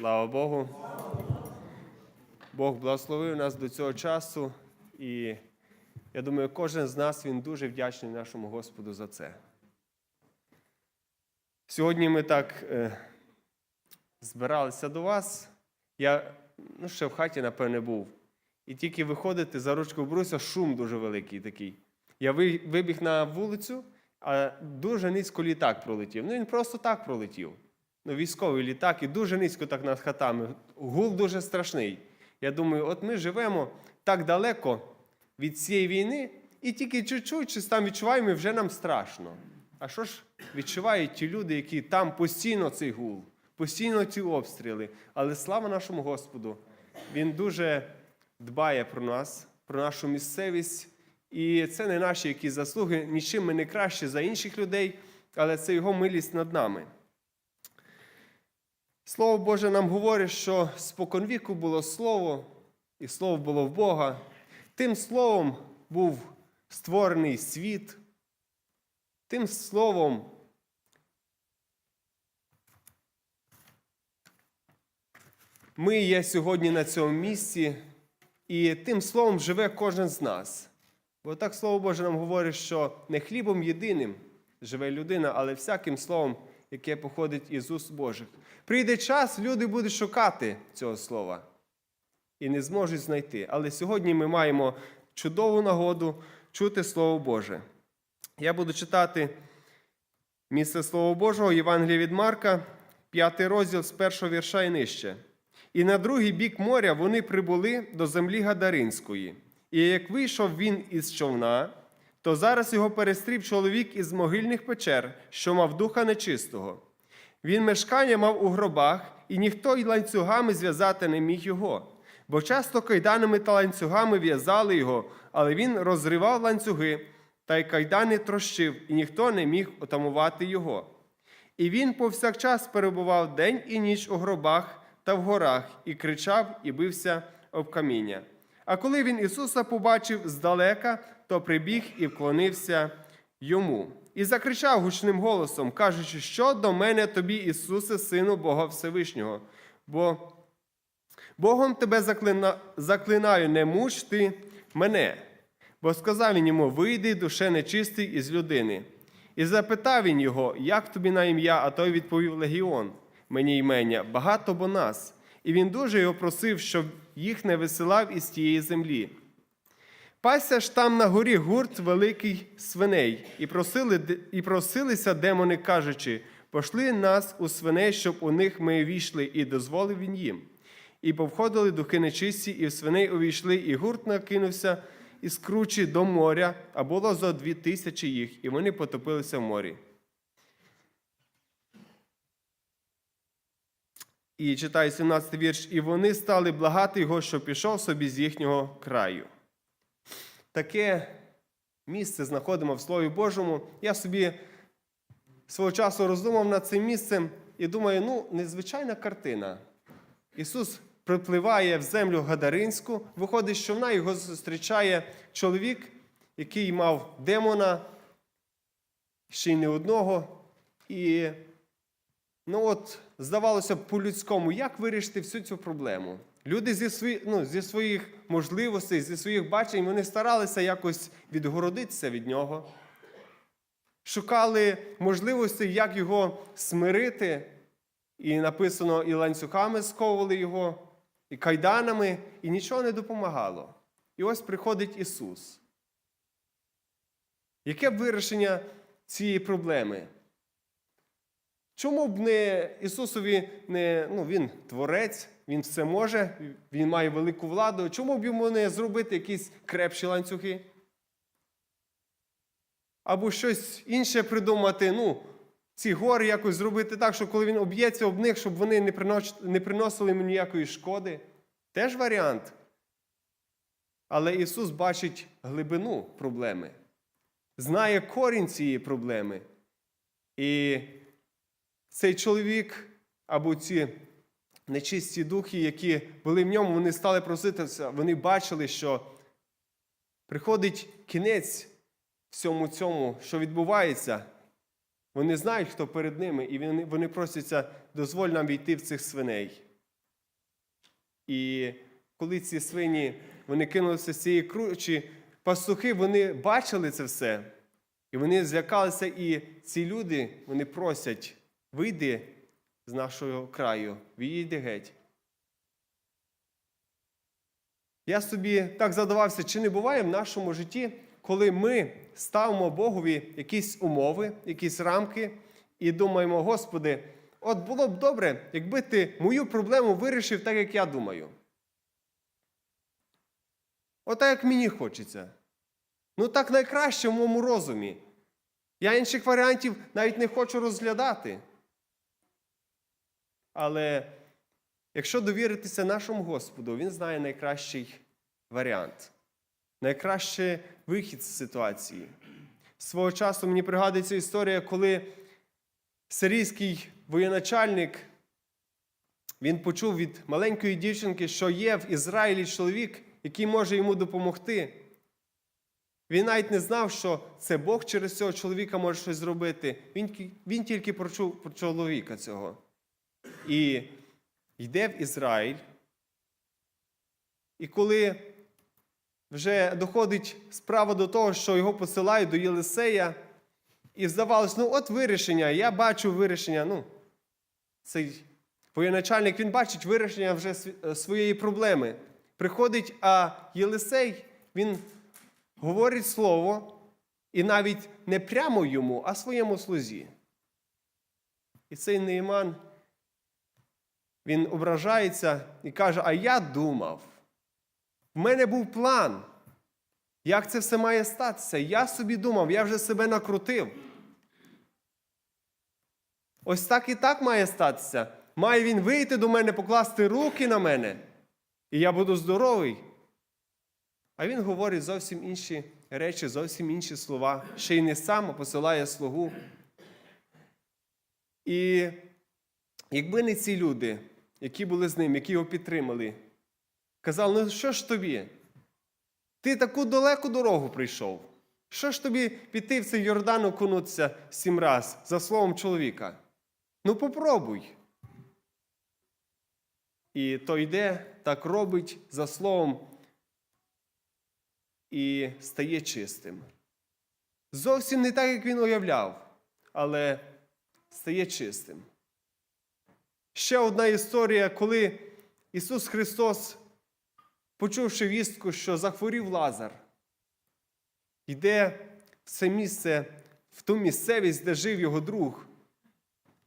Слава Богу. Бог благословив нас до цього часу, і я думаю, кожен з нас він дуже вдячний нашому Господу за це. Сьогодні ми так е, збиралися до вас. Я ну, ще в хаті, напевне, був. І тільки виходити за ручку бруся, шум дуже великий такий. Я вибіг на вулицю, а дуже низько літак пролетів. Ну він просто так пролетів. Ну, військовий літак і дуже низько так над хатами. Гул дуже страшний. Я думаю, от ми живемо так далеко від цієї війни, і тільки чуть-чуть щось там відчуваємо, і вже нам страшно. А що ж відчувають ті люди, які там постійно цей гул, постійно ці обстріли. Але слава нашому Господу! Він дуже дбає про нас, про нашу місцевість. І це не наші якісь заслуги, нічим ми не кращі за інших людей, але це його милість над нами. Слово Боже нам говорить, що споконвіку було слово, і слово було в Бога. Тим словом був створений світ. Тим словом ми є сьогодні на цьому місці, і тим словом живе кожен з нас. Бо так Слово Боже нам говорить, що не хлібом єдиним живе людина, але всяким словом, яке походить із уст Божих. Прийде час, люди будуть шукати цього слова і не зможуть знайти. Але сьогодні ми маємо чудову нагоду чути Слово Боже. Я буду читати місце Слова Божого, Євангелія від Марка, 5 розділ з першого вірша і нижче. І на другий бік моря вони прибули до землі Гадаринської. І як вийшов він із човна, то зараз його перестрів чоловік із могильних печер, що мав духа нечистого. Він мешкання мав у гробах, і ніхто й ланцюгами зв'язати не міг його. Бо часто кайданами та ланцюгами в'язали його, але він розривав ланцюги, та й кайдани трощив, і ніхто не міг отамувати його. І він повсякчас перебував день і ніч у гробах та в горах, і кричав, і бився об каміння. А коли він Ісуса побачив здалека, то прибіг і вклонився йому. І закричав гучним голосом, кажучи, що до мене тобі, Ісусе, Сину Бога Всевишнього. Бо Богом тебе заклина... заклинаю, не муч ти мене. Бо сказав він йому: вийди, душе нечистий із людини. І запитав він його, як тобі на ім'я, а той відповів Легіон, мені ймення, багато бо нас. І він дуже його просив, щоб їх не висилав із тієї землі. Пася ж там на горі гурт великий свиней, і просили, і просилися демони, кажучи, пошли нас у свиней, щоб у них ми війшли, і дозволив він їм. І повходили духи нечисті, і в свиней увійшли, і гурт накинувся із кручі до моря, а було зо дві тисячі їх, і вони потопилися в морі. І читаю 17 вірш, і вони стали благати його, що пішов собі з їхнього краю. Таке місце знаходимо в Слові Божому. Я собі свого часу роздумав над цим місцем і думаю, ну, незвичайна картина. Ісус припливає в землю Гадаринську, виходить, що вона його зустрічає чоловік, який мав демона, ще й не одного. І ну от, здавалося б, по-людському, як вирішити всю цю проблему? Люди зі, свої, ну, зі своїх можливостей, зі своїх бачень, вони старалися якось відгородитися від нього, шукали можливості, як його смирити. І написано, і ланцюгами сковували його, і кайданами, і нічого не допомагало. І ось приходить Ісус. Яке б вирішення цієї проблеми? Чому б не Ісусові не, ну, Він творець, Він все може, Він має велику владу. Чому б йому не зробити якісь крепші ланцюги? Або щось інше придумати, ну, ці гори якось зробити так, щоб коли він об'ється об них, щоб вони не приносили йому ніякої шкоди. Теж варіант. Але Ісус бачить глибину проблеми, знає корінь цієї проблеми. І цей чоловік або ці нечисті духи, які були в ньому, вони стали проситися, вони бачили, що приходить кінець всьому цьому, що відбувається. Вони знають, хто перед ними, і вони, просяться, дозволь нам війти в цих свиней. І коли ці свині вони кинулися з цієї кручі, пастухи вони бачили це все. І вони злякалися, і ці люди вони просять: вийди з нашого краю, відійди геть. Я собі так задавався, чи не буває в нашому житті, коли ми ставимо Богові якісь умови, якісь рамки, і думаємо, Господи, от було б добре, якби ти мою проблему вирішив так, як я думаю. Отак, як мені хочеться. Ну так найкраще в моєму розумі. Я інших варіантів навіть не хочу розглядати. Але якщо довіритися нашому Господу, Він знає найкращий варіант, найкращий вихід з ситуації. Свого часу мені пригадується історія, коли сирійський воєначальник він почув від маленької дівчинки, що є в Ізраїлі чоловік, який може йому допомогти. Він навіть не знав, що це Бог через цього чоловіка може щось зробити. Він, він тільки прочув про чоловіка цього. І йде в Ізраїль. І коли вже доходить справа до того, що його посилають до Єлисея, і здавалось, ну от вирішення, я бачу вирішення. ну, Цей воєначальник він бачить вирішення вже своєї проблеми. Приходить, а Єлисей, він говорить слово, і навіть не прямо йому, а своєму слузі. І цей Нейман, він ображається і каже: А я думав, в мене був план. Як це все має статися? Я собі думав, я вже себе накрутив. Ось так і так має статися. Має він вийти до мене, покласти руки на мене, і я буду здоровий. А він говорить зовсім інші речі, зовсім інші слова. Ще й не сам а посилає слугу. І якби не ці люди, які були з ним, які його підтримали, казали, ну що ж тобі? Ти таку далеку дорогу прийшов. Що ж тобі піти в цей Йордан окунутися сім раз за словом чоловіка? Ну попробуй. І то йде, так робить за словом і стає чистим. Зовсім не так, як він уявляв, але стає чистим. Ще одна історія, коли Ісус Христос, почувши вістку, що захворів Лазар, йде в це місце, в ту місцевість, де жив його друг.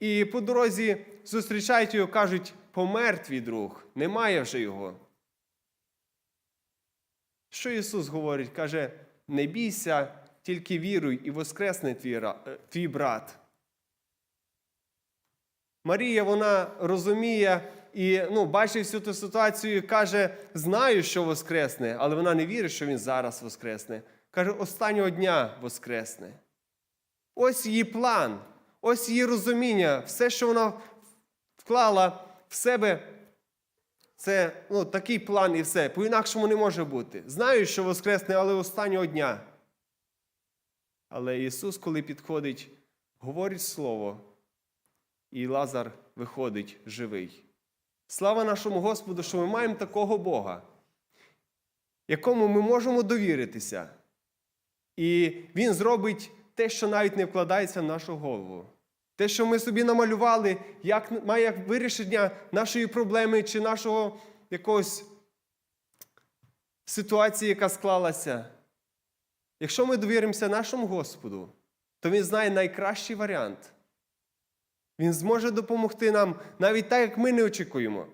І по дорозі зустрічають його, кажуть, помер твій друг, немає вже його. Що Ісус говорить? Каже: не бійся, тільки віруй і воскресне твій, брат. Марія, вона розуміє і ну, бачить всю ту ситуацію і каже: знаю, що воскресне, але вона не вірить, що він зараз воскресне. Каже, останнього дня воскресне. Ось її план, ось її розуміння, все, що вона вклала в себе, це ну, такий план і все. По-інакшому не може бути. Знаю, що воскресне, але останнього дня. Але Ісус, коли підходить, говорить Слово, і Лазар виходить живий. Слава нашому Господу, що ми маємо такого Бога, якому ми можемо довіритися. І Він зробить те, що навіть не вкладається в нашу голову. Те, що ми собі намалювали, як має вирішення нашої проблеми чи нашого якогось ситуації, яка склалася. Якщо ми довіримося нашому Господу, то Він знає найкращий варіант. Він зможе допомогти нам навіть так, як ми не очікуємо.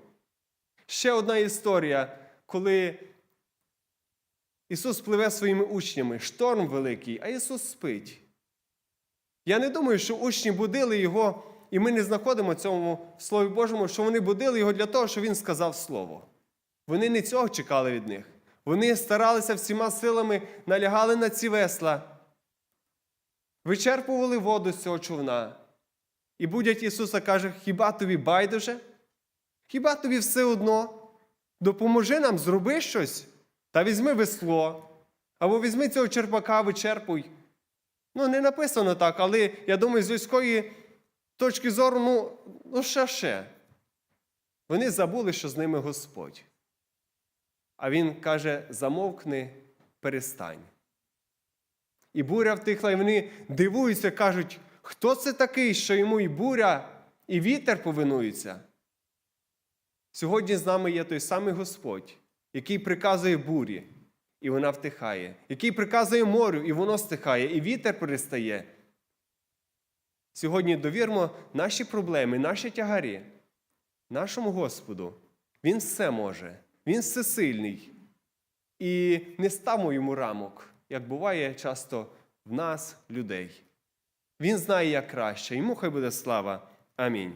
Ще одна історія, коли Ісус пливе своїми учнями, шторм великий, а Ісус спить. Я не думаю, що учні будили Його, і ми не знаходимо цьому в Слові Божому, що вони будили Його для того, щоб Він сказав Слово. Вони не цього чекали від них. Вони старалися всіма силами, налягали на ці весла, вичерпували воду з цього човна. І будять Ісуса каже, хіба тобі байдуже? Хіба тобі все одно? Допоможи нам, зроби щось. Та візьми весло, або візьми цього черпака, вичерпуй. Ну, не написано так, але я думаю, з людської точки зору, ну, ну ще ще. Вони забули, що з ними Господь. а він каже: замовкни, перестань. І буря втихла, і вони дивуються, кажуть, хто це такий, що йому і буря, і вітер повинуються? Сьогодні з нами є той самий Господь, який приказує бурі, і вона втихає, який приказує морю, і воно стихає, і вітер перестає. Сьогодні довірмо наші проблеми, наші тягарі, нашому Господу. Він все може, Він всесильний. І не ставмо йому рамок, як буває часто в нас, людей. Він знає, як краще. Йому хай буде слава. Амінь.